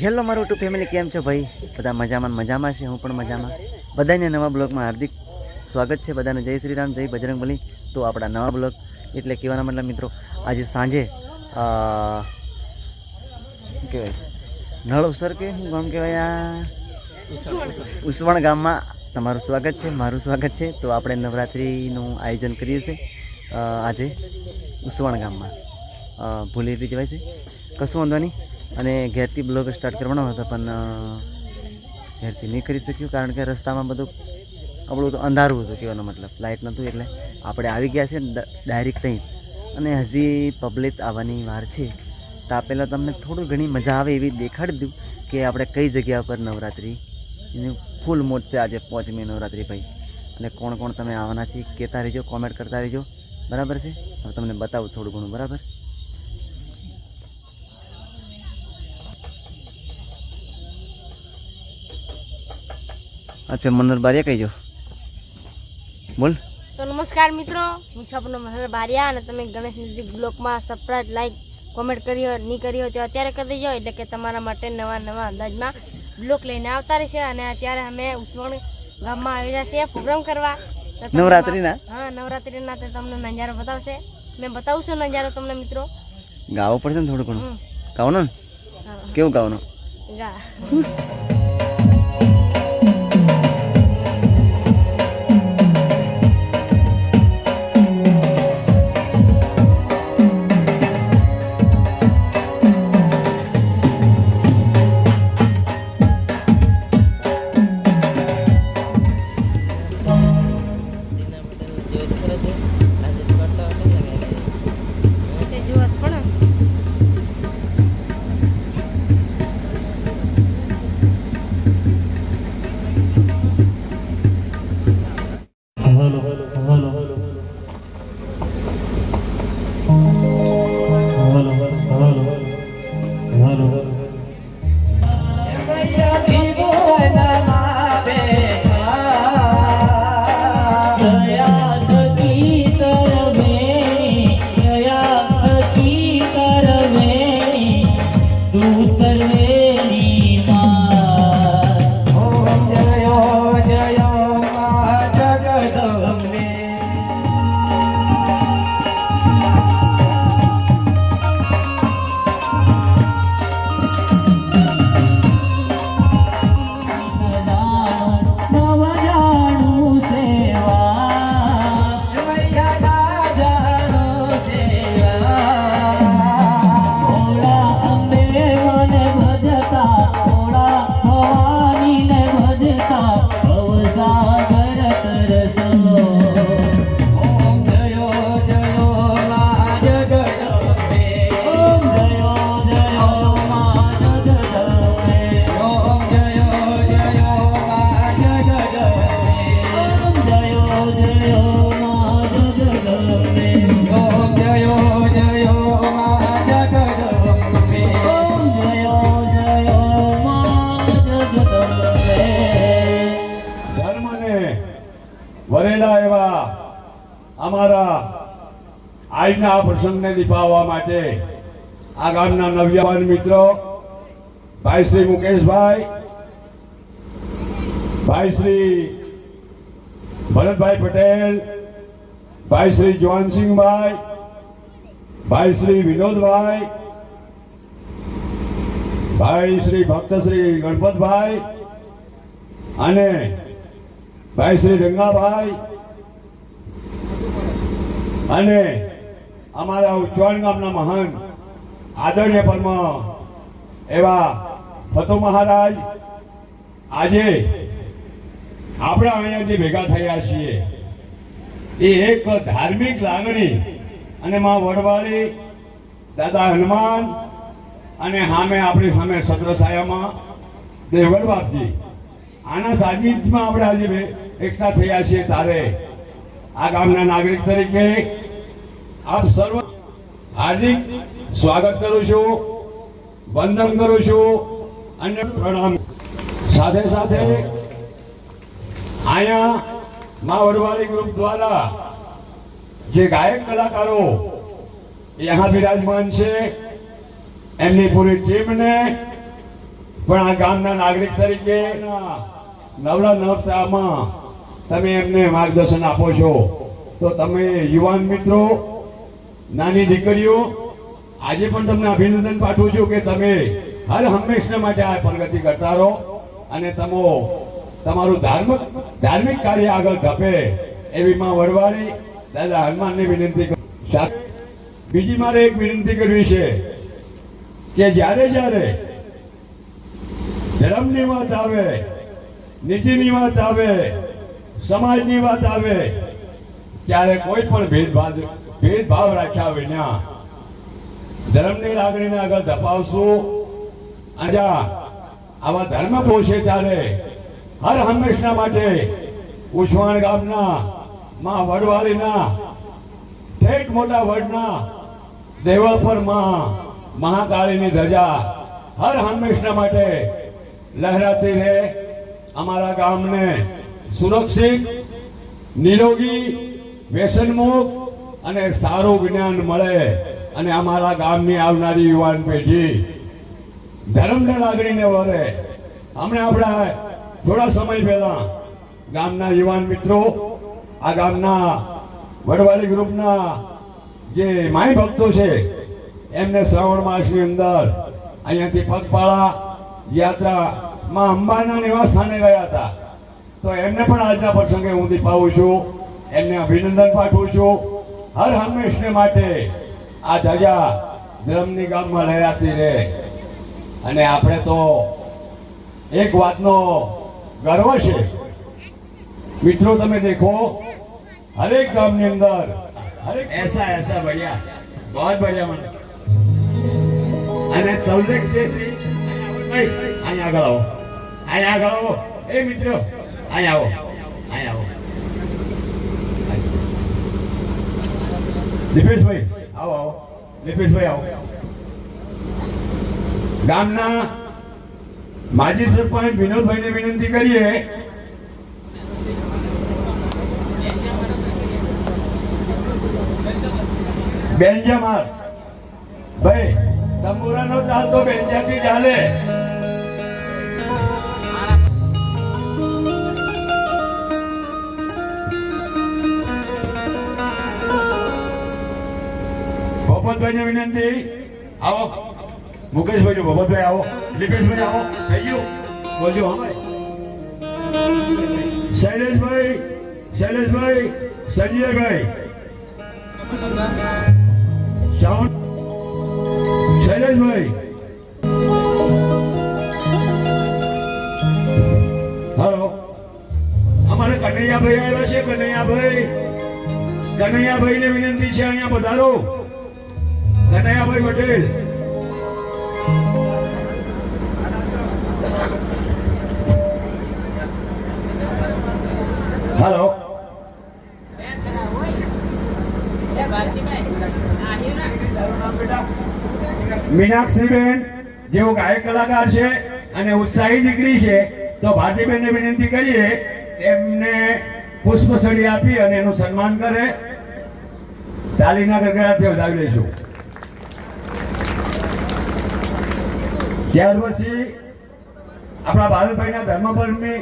Hello મારું two family, કેમ છો ભાઈ? બધા મજામાં મજામાં છે? હું પણ મજામાં. બધાને નવા બ્લોગમાં હાર્દિક સ્વાગત છે. બધાને જય શ્રી રામ, જય બજરંગબલી તો આપણા નવા બ્લોગ એટલે કહેવાના મતલબ મિત્રો, આજે સાંજે કહેવાય? નળોસર કે શું ગામ કહેવાય આ? ઉસવણ ગામમાં તમારું સ્વાગત છે, મારું સ્વાગત છે. તો આપણે નવરાત્રિનું આયોજન કરીએ છીએ આજે ઉસવણ ગામમાં. ભૂલી જવાય છે. કશું વાંધો નહીં. અને ઘેરથી બ્લોગ સ્ટાર્ટ કરવાનો હતો, પણ ઘેરથી નહીં કરી શક્યું, કારણ કે રસ્તામાં બધું આપણું તો અંધારું હતું કહેવાનો મતલબ. લાઇટ નહોતું એટલે આપણે આવી ગયા છે ડાયરેક્ટ ત્યાં અને હજી પબ્લિક આવવાની વાર છે. તો પહેલાં તમને થોડું ઘણી મજા આવે એવી દેખાડી દઉં કે આપણે કઈ જગ્યા પર નવરાત્રિ. એનું ફૂલ મોજ છે આજે પાંચમી નવરાત્રિ ભાઈ. અને કોણ કોણ તમે આવવાના છે કહેતા રહેજો કોમેન્ટ કરતા રહેજો. બરાબર છે? હવે તમને બતાવું થોડું ઘણું, બરાબર? અચ્છા મનોર બારિયા કહીજો. બોલ. તો નમસ્કાર મિત્રો હું છું આપનો બારિયા અને તમે ગણેશ મ્યુઝિક બ્લોગમાં સબસ્ક્રાઈબ લાઈક કોમેન્ટ કર્યો નહીં કર્યો તો અત્યારે કરી દેજો એટલે કે તમારા માટે નવા નવા અંદાજમાં બ્લોક લઈને આવતા રહેશે અને અત્યારે અમે ઉસવણ ગામમાં આવેલા છીએ પ્રોગ્રામ કરવા. નવરાત્રિના? હા નવરાત્રિના તે તમને નજારો બતાવશે. મેં બતાવું છું નજારો તમને મિત્રો? ગાવો પડશે ને થોડું ઘણું. હમ. ને? કેવું ગાવાનું? ગા. આજના આ પ્રસંગને દીપાવવા માટે આ ગામના નવયવાન મિત્રો, ભાઈ શ્રી મુકેશભાઈ, ભાઈ શ્રી ભરતભાઈ પટેલ, ભાઈ શ્રી જોનસિંહભાઈ ભાઈ શ્રી વિનોદભાઈ, ભાઈ શ્રી ભક્ત શ્રી ગણપતભાઈ અને ભાઈ શ્રી રંગાભાઈ અને અમારા ઉચ્ચવાણ ગામના મહાન આદરણીય પરમ એવા ફતો મહારાજ આજે આપણા અહીંયા જે ભેગા થયા છીએ, એ એક ધાર્મિક લાગણી અને માં વડવાળી, દાદા હનુમાન અને સામે આપણી સામે સત્રછાયામાં દેવગઢ બાપજી. આના સાનિધ્યમાં આપણે આજે એકઠા થયા છીએ તારે આ ગામના નાગરિક તરીકે આપ સર્વ હાર્દિક સ્વાગત કરું છું, વંદન કરું છું અને પ્રણામ. સાથે સાથે અહીંયા મા વડવાળી ગ્રુપ દ્વારા જે ગાયક કલાકારો અહીંયા બિરાજમાન છે, એમની પૂરી ટીમને પણ આ ગામના નાગરિક તરીકે નવરા નવતામાં તમે એમને માર્ગદર્શન આપો છો, તો તમે યુવાન મિત્રો, નાની દીકરીઓ, આજે પણ તમને અભિનંદન પાઠવું છું કે તમે હર હંમેશને માટે આ પ્રગતિ કરતા રહો અને તમો, તમારું ધાર્મિક ધાર્મિક કાર્ય આગળ ધપે એવી માં વડવાળી દાદા હનુમાનને વિનંતી કરું બીજી મારે એક વિનંતી કરવી છે કે જ્યારે જ્યારે ધર્મની વાત આવે, નીતિની વાત આવે સમાજની વાત આવે, ત્યારે કોઈ પણ ભેદભાવ ભેદભાવ રાખ્યા વિના ધર્મની લાગણીને આગળ ધપાવશું. આજા, આવા ધર્મ પોષે ત્યારે હર હંમેશના માટે ઉછવાણ ગામના, માં વડવાળીના ઠેઠ મોટા વડના, દેવળ પરમાં મહાકાળીની ધજા હર હંમેશના માટે લહેરાતી રહે. અમારા ગામને સુરક્ષિત, નિરોગી, વ્યસનમુક્ત અને સારું જ્ઞાન મળે અને અમારા ગામની આવનારી યુવાન પેઢી ધર્મને લાગણીને વરે. હમણાં આપણા થોડા સમય પહેલા ગામના યુવાન મિત્રો, આ ગામના વડવાળી ગ્રુપના જે માય ભક્તો છે, એમને શ્રાવણ માસની અંદર અહીંયાથી પગપાળા યાત્રામાં અંબાના નિવાસ સ્થાને ગયા હતા. તો એમને પણ આજના પ્રસંગે હું દીપાવું છું. એમને અભિનંદન પાઠવું છું. હર હંમેશને માટે આ ધજા ધર્મની ગામમાં લહેરાતી રહે. અને આપણે તો એક વાતનો ગર્વ છે. મિત્રો, તમે દેખો, હરેક ગામની અંદર, હરેક એસા એસા, બઢિયા. બહુ જ બઢિયા મને. અને તલદેક છે અહીંયા આગળ આવો. અહીંયા આગળ આવો. એ, મિત્રો અહીંયા આવો અહીંયા આવો દીપેશભાઈ આવો આવો. દીપેશભાઈ આવો. ગામના માજી સરપંચ વિનોદભાઈને વિનંતી કરીએ. બેન્જામાર ભાઈ તંબુરાનો ચાલતો બેન્જાથી ચાલે. ભોપતભાઈને વિનંતી. આવો. મુકેશભાઈ ભોપતભાઈ આવો. લિપેશભાઈ આવો. થઈ ગયું? બોલજો, હા ભાઈ. શૈલેષભાઈ શૈલેષભાઈ, સંજયભાઈ. શૈલેષભાઈ. હલો. અમારે કનૈયાભાઈ આવ્યા છે, કનૈયાભાઈ. કનૈયાભાઈને વિનંતી છે અહીંયા પધારો. કનૈયાભાઈ પટેલ હલો મીનાક્ષીબેન, જેઓ ગાયક કલાકાર છે અને ઉત્સાહી દીકરી છે, તો ભારતીબેનને વિનંતી કરીએ એમને પુષ્પસળી આપી અને એનું સન્માન કરે. તાલીના ગરગડાથી વધાવી લઈશું. ત્યાર પછી આપણા ભારતભાઈના ધર્મપત્ની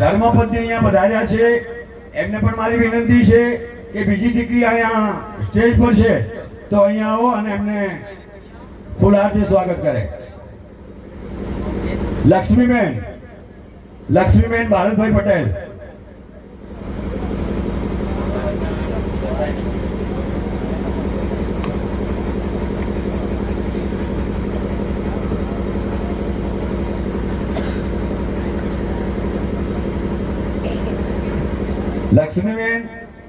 ધર્મપત્ની અહીંયા પધાર્યા છે. એમને પણ મારી વિનંતી છે કે બીજી દીકરી અહીંયા સ્ટેજ પર છે, તો અહીંયા આવો અને એમને ફૂલહારથી સ્વાગત કરે. લક્ષ્મીબેન લક્ષ્મીબેન ભારતભાઈ પટેલ. લક્ષ્મીબેન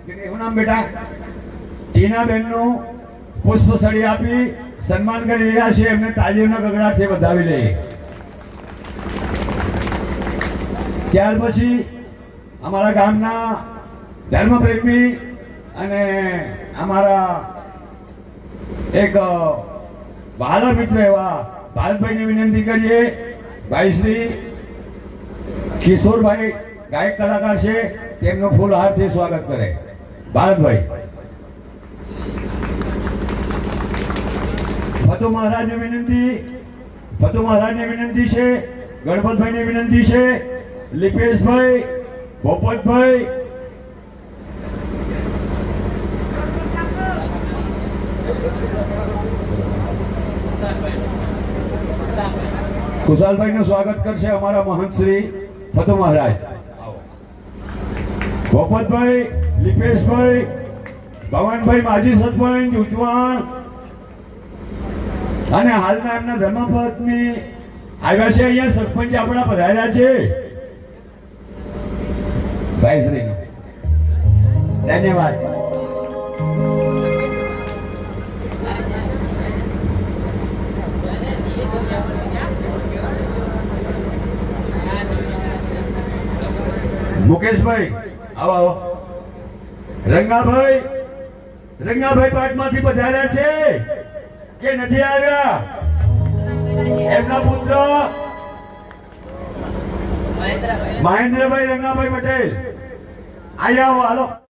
શું નામ બેટા? ટીનાબેનનું પુષ્પસળી આપી સન્માન કરી રહ્યા છે. એમને તાલીઓના ગગડાટથી વધાવી લઈએ ત્યાર પછી અમારા ગામના ધર્મપ્રેમી અને અમારા એક બહાદુર મિત્ર એવા ભારતભાઈને વિનંતી કરીએ. ભાઈ શ્રી કિશોરભાઈ ગાયક કલાકાર છે. તેમનું ફૂલહારથી સ્વાગત કરે. ભારતભાઈ. ફતુ મહારાજને વિનંતી ફતુ મહારાજને વિનંતી છે, ગણપતભાઈને વિનંતી છે, લિપેશભાઈ પોપટભાઈ કુશાલભાઈ નું સ્વાગત કરશે અમારા મહંત શ્રી ફતુ મહારાજ. પોપતભાઈ લિપેશભાઈ, ભવાનભાઈ માજી સરપંચ ઉચવાણ અને હાલના એમના ધર્મપત્ની આવ્યા છે અહીંયા, સરપંચ આપણા પધાર્યા છે. ભાઈ શ્રી ધન્યવાદ. મુકેશભાઈ આવો. આવો રંગાભાઈ રંગાભાઈ પાટમાંથી પધાર્યા છે. કે નથી આવ્યા? એમના પુત્ર? મહેન્દ્રભાઈ, રંગાભાઈ પટેલ. આવો હાલો.